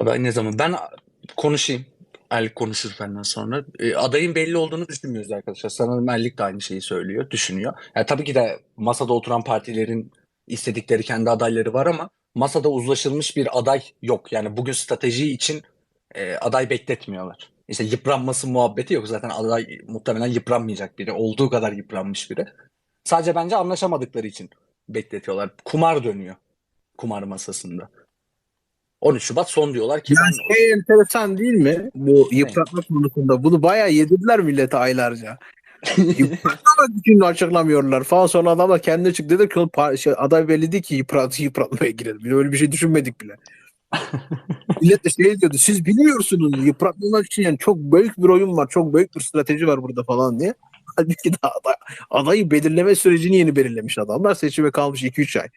Aday ne zaman? Ben konuşayım. Erlik konuşur benden sonra. E, adayın belli olduğunu düşünmüyoruz arkadaşlar. Sanırım Erlik de aynı şeyi söylüyor, düşünüyor. Yani tabii ki de masada oturan partilerin istedikleri kendi adayları var ama masada uzlaşılmış bir aday yok. Yani bugün strateji için e, aday bekletmiyorlar. İşte yıpranması muhabbeti yok. Zaten aday muhtemelen yıpranmayacak biri. Olduğu kadar yıpranmış biri. Sadece bence anlaşamadıkları için bekletiyorlar. Kumar dönüyor kumar masasında. 13 Şubat son diyorlar ki ben Şey enteresan değil mi? Bu yıpratma konusunda. Bunu bayağı yedirdiler millete aylarca. Yıpratma bütün açıklamıyorlar falan. Sonra adam da kendi çıktı dedi ki "Oğlum pa- şey, aday belli değil ki yıprat, yıpratmaya girelim. Biz öyle bir şey düşünmedik bile. Millet de şey diyordu siz bilmiyorsunuz yıpratmamak için yani çok büyük bir oyun var. Çok büyük bir strateji var burada falan diye. Halbuki daha aday, adayı belirleme sürecini yeni belirlemiş adamlar. Seçime kalmış 2-3 ay.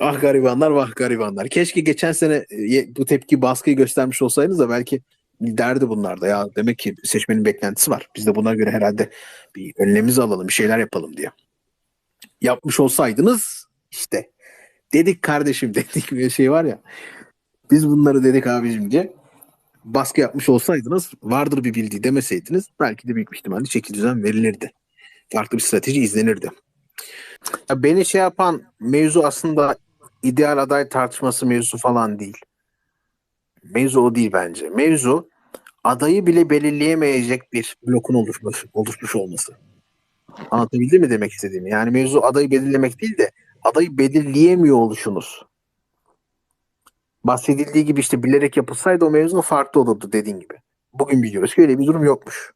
Ah garibanlar vah garibanlar. Keşke geçen sene e, bu tepki baskıyı göstermiş olsaydınız da belki derdi bunlar da ya demek ki seçmenin beklentisi var. Biz de buna göre herhalde bir önlemimizi alalım bir şeyler yapalım diye. Yapmış olsaydınız işte dedik kardeşim dedik bir şey var ya biz bunları dedik abicim diye baskı yapmış olsaydınız vardır bir bildiği demeseydiniz belki de büyük bir ihtimalle çeki düzen verilirdi. Farklı bir strateji izlenirdi. Ya beni şey yapan mevzu aslında ideal aday tartışması mevzusu falan değil. Mevzu o değil bence. Mevzu adayı bile belirleyemeyecek bir blokun oluşmuş, oluşmuş olması. Anlatabildim mi demek istediğimi? Yani mevzu adayı belirlemek değil de adayı belirleyemiyor oluşunuz. Bahsedildiği gibi işte bilerek yapılsaydı o mevzu farklı olurdu dediğin gibi. Bugün biliyoruz ki öyle bir durum yokmuş.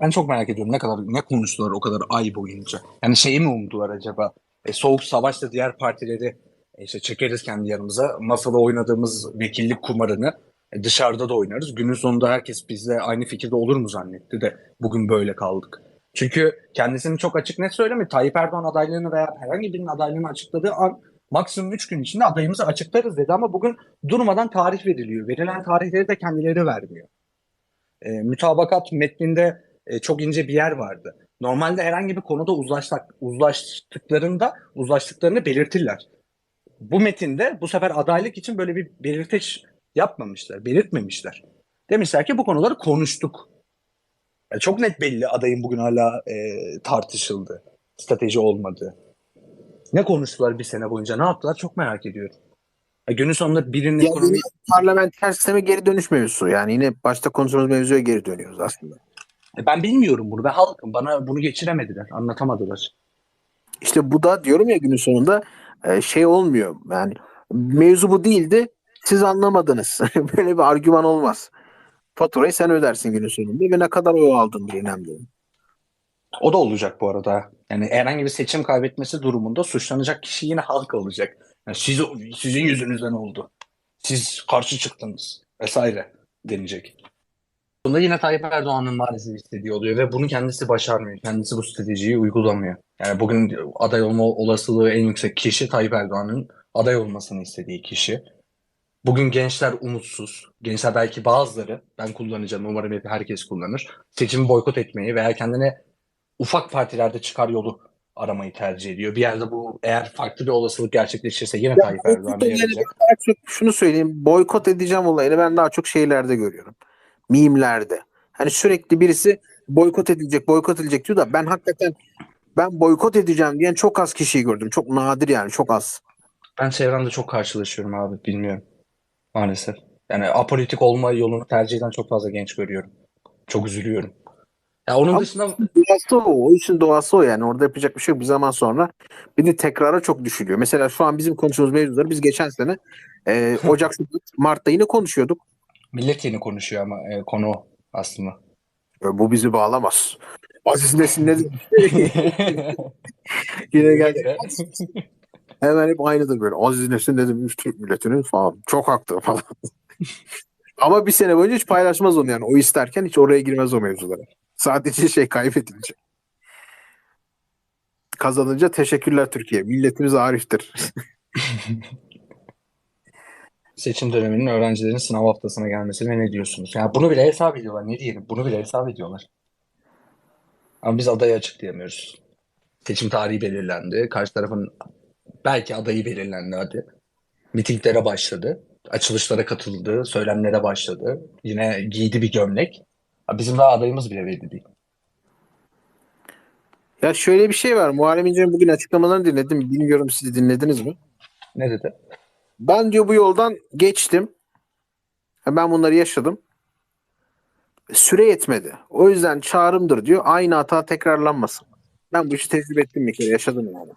Ben çok merak ediyorum ne kadar ne konuştular o kadar ay boyunca. Yani şeyi mi umdular acaba? E, soğuk savaşta diğer partileri e, işte çekeriz kendi yanımıza. Masada oynadığımız vekillik kumarını e, dışarıda da oynarız. Günün sonunda herkes bizle aynı fikirde olur mu zannetti de bugün böyle kaldık. Çünkü kendisini çok açık net söylemiyor. Tayyip Erdoğan adaylığını veya herhangi birinin adaylığını açıkladığı an maksimum 3 gün içinde adayımızı açıklarız dedi ama bugün durmadan tarih veriliyor. Verilen tarihleri de kendileri vermiyor. E, mütabakat metninde e, çok ince bir yer vardı. Normalde herhangi bir konuda uzlaştık, uzlaştıklarında uzlaştıklarını belirtirler. Bu metinde bu sefer adaylık için böyle bir belirteç yapmamışlar, belirtmemişler. Demişler ki bu konuları konuştuk. Yani çok net belli adayın bugün hala e, tartışıldı. Strateji olmadı. Ne konuştular bir sene boyunca? Ne yaptılar? Çok merak ediyorum. Ya günün sonunda birinin ekonomi... parlamenter sisteme geri dönüş mevzusu. Yani yine başta konuştuğumuz mevzuya geri dönüyoruz aslında. E, Ben bilmiyorum bunu. Ben halkım. Bana bunu geçiremediler. Anlatamadılar. İşte bu da diyorum ya günün sonunda e, şey olmuyor. Yani mevzu bu değildi. Siz anlamadınız. Böyle bir argüman olmaz. Faturayı sen ödersin günün sonunda ve ne kadar oy aldın bir önemli. O da olacak bu arada. Yani herhangi bir seçim kaybetmesi durumunda suçlanacak kişi yine halk olacak. Yani siz, sizin yüzünüzden oldu. Siz karşı çıktınız vesaire denecek. Bunda yine Tayyip Erdoğan'ın maalesef istediği oluyor ve bunu kendisi başarmıyor. Kendisi bu stratejiyi uygulamıyor. Yani bugün aday olma olasılığı en yüksek kişi Tayyip Erdoğan'ın aday olmasını istediği kişi. Bugün gençler umutsuz. Gençler belki bazıları, ben kullanacağım umarım hep herkes kullanır. Seçimi boykot etmeyi veya kendine ufak partilerde çıkar yolu aramayı tercih ediyor. Bir yerde bu eğer farklı bir olasılık gerçekleşirse yine Tayyip Erdoğan'a yarayacak. şunu söyleyeyim. Boykot edeceğim olayını ben daha çok şeylerde görüyorum. Mimlerde. Hani sürekli birisi boykot edilecek, boykot edilecek diyor da ben hakikaten ben boykot edeceğim diyen çok az kişiyi gördüm. Çok nadir yani çok az. Ben çevremde çok karşılaşıyorum abi bilmiyorum. Maalesef. Yani apolitik olma yolunu tercih eden çok fazla genç görüyorum. Çok üzülüyorum. Ya onun Ama dışında Doğası o. O işin doğası o yani. Orada yapacak bir şey yok. Bir zaman sonra bir de tekrara çok düşülüyor. Mesela şu an bizim konuştuğumuz mevzuları biz geçen sene e, Ocak, Mart'ta yine konuşuyorduk. Millet yeni konuşuyor ama e, konu aslında. E, bu bizi bağlamaz. Aziz Nesin ne? Yine geldi. Hemen hep aynıdır böyle. Aziz Nesin ne demiş Türk milletinin falan. Çok haklı falan. Ama bir sene boyunca hiç paylaşmaz onu yani. O isterken hiç oraya girmez o mevzulara. Sadece şey kaybedilince. Kazanınca teşekkürler Türkiye. Milletimiz ariftir. Seçim döneminin öğrencilerin sınav haftasına gelmesine ne diyorsunuz? Yani bunu bile hesap ediyorlar. Ne diyelim? Bunu bile hesap ediyorlar. Ama biz adayı açıklayamıyoruz. seçim tarihi belirlendi. Karşı tarafın belki adayı belirlendi hadi. Mitinglere başladı. Açılışlara katıldı. Söylemlere başladı. Yine giydi bir gömlek. Bizim daha adayımız bile belli değil. Ya şöyle bir şey var. Muharrem İnce'nin bugün açıklamalarını dinledim. Bilmiyorum siz dinlediniz mi? Ne dedi? Ben diyor bu yoldan geçtim. Ben bunları yaşadım. Süre yetmedi. O yüzden çağrımdır diyor. Aynı hata tekrarlanmasın. Ben bu işi tecrübe ettim bir kere yaşadım yani.